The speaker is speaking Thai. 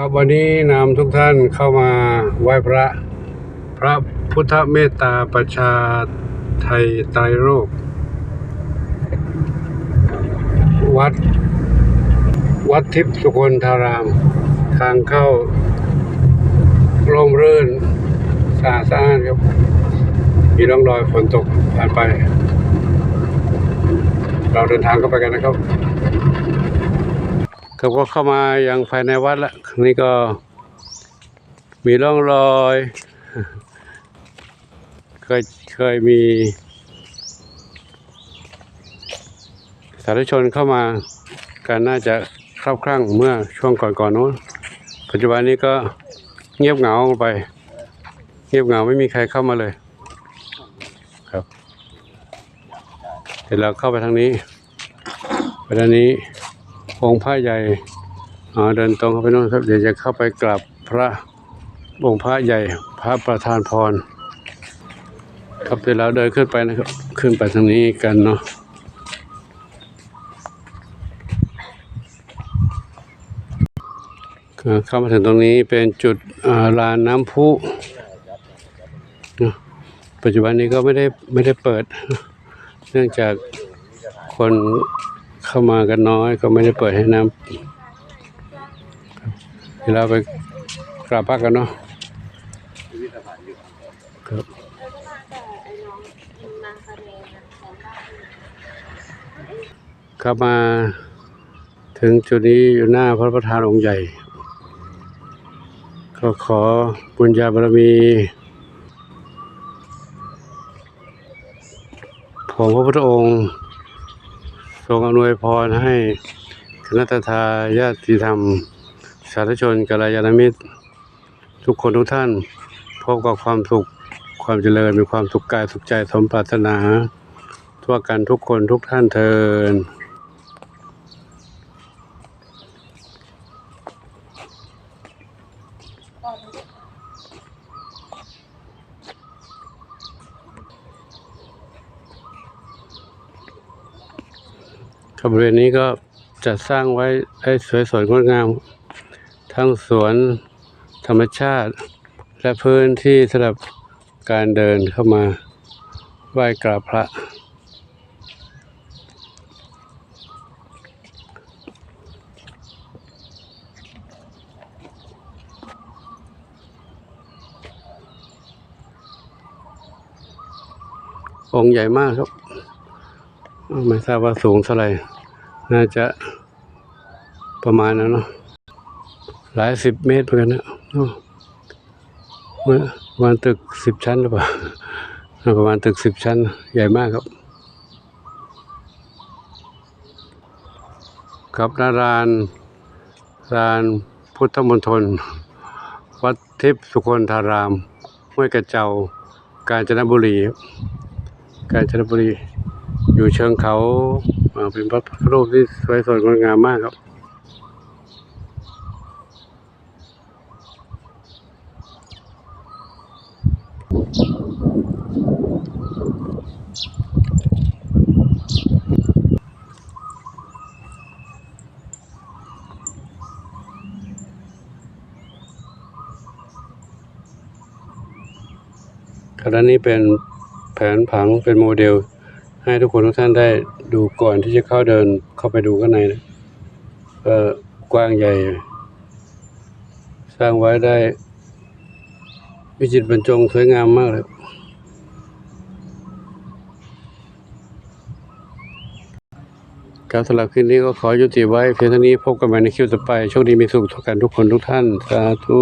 ครับวันนี้นำทุกท่านเข้ามาไหว้พระพระพุทธเมตตาประชาไทยไตรโลกวัด วัดทิพย์สุคนธาราม ทางเข้าร่มรื่นสะอาดสะอ้านครับ มีร่องรอยฝนตกผ่านไป เราเดินทางเข้าไปกันนะครับ ครับก็เข้ามายังภายในวัดแล้วนี่ก็มีร่องรอย เคยเคยมีสาธุชนเข้ามากันน่าจะครอบครั่งเมื่อช่วงก่อนๆโน้น ปัจจุบันนี้ก็เงียบเหงาไป เงียบเหงาไม่มีใครเข้ามาเลย ครับ เดี๋ยวเราเข้าไปทางนี้ ไปทางนี้ องค์พระใหญ่เดินตรงเข้าไปโน่นครับเดี๋ยวจะเข้าไปกราบพระองค์พระใหญ่พระประธานพร ครับเดี๋ยวเราเดินขึ้นไปนะครับ ขึ้นไปทางนี้กันเนาะเข้ามาถึงตรงนี้เป็นจุดลานน้ำพุปัจจุบันนี้ก็ไม่ได้ไม่ได้เปิด เนื่องจากคน เข้ามากันน้อย ก็ไม่ได้เปิดให้น้ำเดี๋ยวเราไปกราบพระกันเนาะครับเข้ามาถึงจุดนี้อยู่หน้าพระประธานองค์ใหญ่ ก็ขอบุญญาบารมีของพระพุทธองค์ ทรงอำนวยพรให้คณะทาญาติธรรม สาธุชนกัลยาณมิตร ทุกคนทุกท่าน พบกับความสุขความเจริญมีความสุขกายสุขใจสมปรารถนา ทั่วกันทุกคนทุกท่านเทิน ครับบริเวณนี้ก็จัดสร้างไว้ให้สวยสดงดงาม ทั้งสวนธรรมชาติ และพื้นที่สำหรับการเดินเข้ามาไหว้กราบพระ องค์ใหญ่มากครับ ไม่ทราบว่าสูงเท่าไหร่ น่าจะประมาณนั้นเนาะหลายสิบเมตรเหมือนกันนะโอ้เมื่อประมาณตึกสิบชั้นหรือเปล่าประมาณตึกสิบชั้น ใหญ่มากครับ ครับนารานรานพุทธมณฑลวัดทิพย์สุคนธารามห้วยกระเจ้ากาญจนบุรี กาญจนบุรี อยู่เชิงเขาเป็นพระพรูปที่สวยสดงดงามมากครับ ขณะนี้เป็นแผนผังเป็นโมเดล ให้ทุกคนทุกท่านได้ดูก่อนที่จะเข้าเดินเข้าไปดูข้างในนะก็กว้างใหญ่ สร้างไว้ได้ วิจิตรบรรจงสวยงามมากเลยการสำหรับคืนนี้ก็ขอยุติไว้เพียงเท่านี้พบกันใหม่ในคลิปต่อไปโชคดีมีสุขทุกกันทุกคนทุกท่าน สาธุ